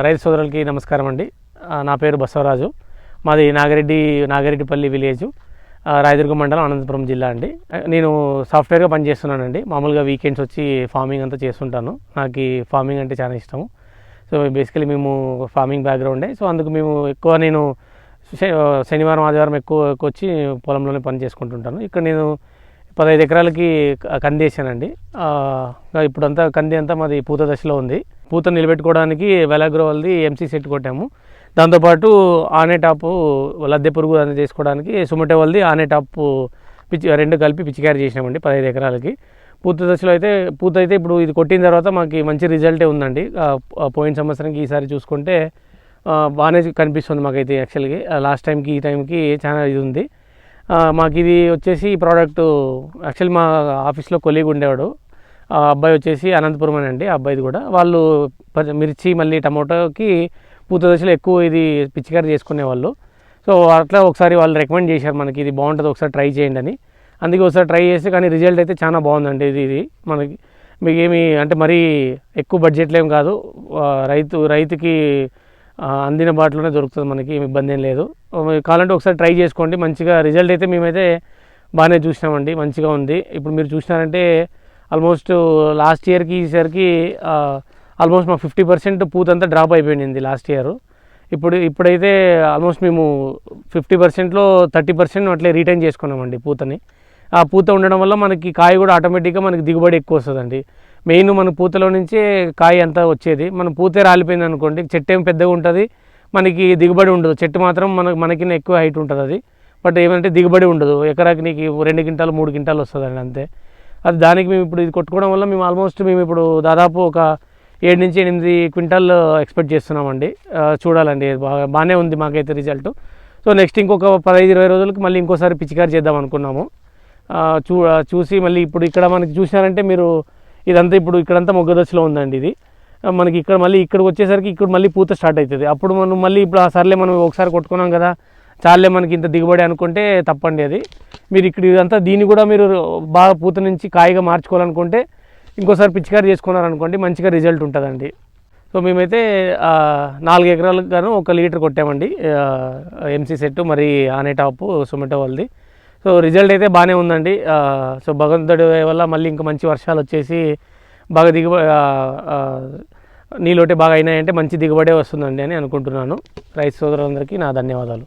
రైతు సోదరులకి నమస్కారం అండి. నా పేరు బసవరాజు. మాది నాగిరెడ్డి నాగిరెడ్డిపల్లి విలేజ్. ఆ, రాయదుర్గం మండలం అనంతపురం జిల్లా అండి. నేను సాఫ్ట్వేర్గా పనిచేస్తున్నానండి. మామూలుగా వీకెండ్స్ వచ్చి ఫార్మింగ్ అంతా చేస్తుంటాను. నాకు ఈ ఫార్మింగ్ అంటే చాలా ఇష్టము. సో బేసికలీ మేము ఫార్మింగ్ బ్యాక్గ్రౌండే. సో అందుకు మేము ఎక్కువ నేను శనివారం ఆదివారం ఎక్కువ ఎక్కువ వచ్చి పొలంలోనే పని చేసుకుంటుంటాను. ఇక్కడ నేను పదహైదు ఎకరాలకి కంది వేసానండి. ఇప్పుడంతా కంది అంతా మాది పూత దశలో ఉంది. పూత నిలబెట్టుకోవడానికి వెలాగ్రో వాళ్ళది ఎంసీ సెట్ కొట్టాము. దాంతోపాటు ఆనే టాపు లద్దె పురుగు అనేది చేసుకోవడానికి సుమటే వాళ్ళది ఆనే టాపు పిచ్చి రెండు కలిపి పిచ్చికారి చేసినామండి పదహైదు ఎకరాలకి. పూత దశలో అయితే పూత అయితే ఇప్పుడు ఇది కొట్టిన తర్వాత మాకు మంచి రిజల్టే ఉందండి. పోయిన సంవత్సరంకి ఈసారి చూసుకుంటే బాగానే కనిపిస్తుంది మాకైతే యాక్చువల్గా. లాస్ట్ టైంకి ఈ టైంకి చాలా ఇది ఉంది. మాకు ఇది వచ్చేసి ఈ ప్రోడక్ట్ యాక్చువల్ మా ఆఫీస్లో కొలీగ్ ఉండేవాడు. అబ్బాయి వచ్చేసి అనంతపురం అని అండి ఆ అబ్బాయిది కూడా. వాళ్ళు మిర్చి మళ్ళీ టమోటోకి పూత దశలో ఎక్కువ ఇది పిచ్చికారి చేసుకునేవాళ్ళు సో అట్లా ఒకసారి వాళ్ళు రికమెండ్ చేశారు మనకి ఇది బాగుంటుంది ఒకసారి ట్రై చేయండి అని. అందుకే ఒకసారి ట్రై చేస్తే కానీ రిజల్ట్ అయితే చాలా బాగుందండి ఇది ఇది మనకి. మీకు ఏమి అంటే మరీ ఎక్కువ బడ్జెట్లో ఏం కాదు రైతు రైతుకి అందిన బాటలోనే దొరుకుతుంది మనకి ఏమి ఇబ్బంది ఏం లేదు. కావాలంటే ఒకసారి ట్రై చేసుకోండి మంచిగా రిజల్ట్ అయితే మేమైతే బాగానే చూసినామండి మంచిగా ఉంది. ఇప్పుడు మీరు చూసినారంటే ఆల్మోస్ట్ లాస్ట్ ఇయర్కి ఈసారికి ఆల్మోస్ట్ మా ఫిఫ్టీ పర్సెంట్ పూతంతా డ్రాప్ అయిపోయింది లాస్ట్ ఇయర్. ఇప్పుడు ఇప్పుడైతే ఆల్మోస్ట్ మేము ఫిఫ్టీ పర్సెంట్లో థర్టీ పర్సెంట్ అట్లే రిటైన్ చేసుకున్నామండి పూతని. ఆ పూత ఉండడం వల్ల మనకి కాయ కూడా ఆటోమేటిక్గా మనకి దిగుబడి ఎక్కువ వస్తుందండి. మెయిన్ మన పూతలో నుంచే కాయ అంతా వచ్చేది. మన పూతే రాలిపోయింది అనుకోండి చెట్టు ఏం పెద్దగా ఉంటుంది మనకి దిగుబడి ఉండదు. చెట్టు మాత్రం మన మనకి ఎక్కువ హైట్ ఉంటుంది అది బట్ ఏమంటే దిగుబడి ఉండదు. ఎకరాకి నీకు రెండు క్వింటాలు మూడు క్వింటాలు వస్తుందండి అంతే. అది దానికి మేము ఇప్పుడు ఇది కొట్టుకోవడం వల్ల మేము ఆల్మోస్ట్ మేము ఇప్పుడు దాదాపు ఒక ఏడు నుంచి ఎనిమిది క్వింటాల్ ఎక్స్పెక్ట్ చేస్తున్నామండి. చూడాలండి బాగా బాగానే ఉంది మాకైతే రిజల్ట్ సో నెక్స్ట్ ఇంకొక పదహైదు ఇరవై రోజులకి మళ్ళీ ఇంకోసారి పిచికారి చేద్దాం అనుకున్నాము. చూ చూసి మళ్ళీ ఇప్పుడు ఇక్కడ మనకి చూసినారంటే మీరు ఇదంతా ఇప్పుడు ఇక్కడంతా మొగ్గ దశలో ఉందండి ఇది. మనకి ఇక్కడ మళ్ళీ ఇక్కడికి వచ్చేసరికి ఇక్కడ మళ్ళీ పూత స్టార్ట్ అవుతుంది. అప్పుడు మనం మళ్ళీ ఇప్పుడు ఆ సర్లే మనం ఒకసారి కొట్టుకున్నాం కదా చాలే మనకి ఇంత దిగుబడి అనుకుంటే తప్పండి అది. మీరు ఇక్కడ ఇదంతా దీన్ని కూడా మీరు బాగా పూత నుంచి కాయగా మార్చుకోవాలనుకుంటే ఇంకోసారి పిచికారి చేసుకున్నారనుకోండి మంచిగా రిజల్ట్ ఉంటుందండి. సో మేమైతే నాలుగు ఎకరాలకు గాను ఒక లీటర్ కొట్టామండి. ఎంసీ సెట్ మరి ఆనే టాప్ సుమటో వాళ్ళది. సో రిజల్ట్ అయితే బాగానే ఉందండి. సో భగవంతుడి వల్ల మళ్ళీ ఇంకా మంచి వర్షాలు వచ్చేసి బాగా దిగుబడి నీళ్ళోటే బాగా అయినాయంటే మంచి దిగుబడే వస్తుందండి అని అనుకుంటున్నాను. రైతు సోదరులందరికీ నా ధన్యవాదాలు.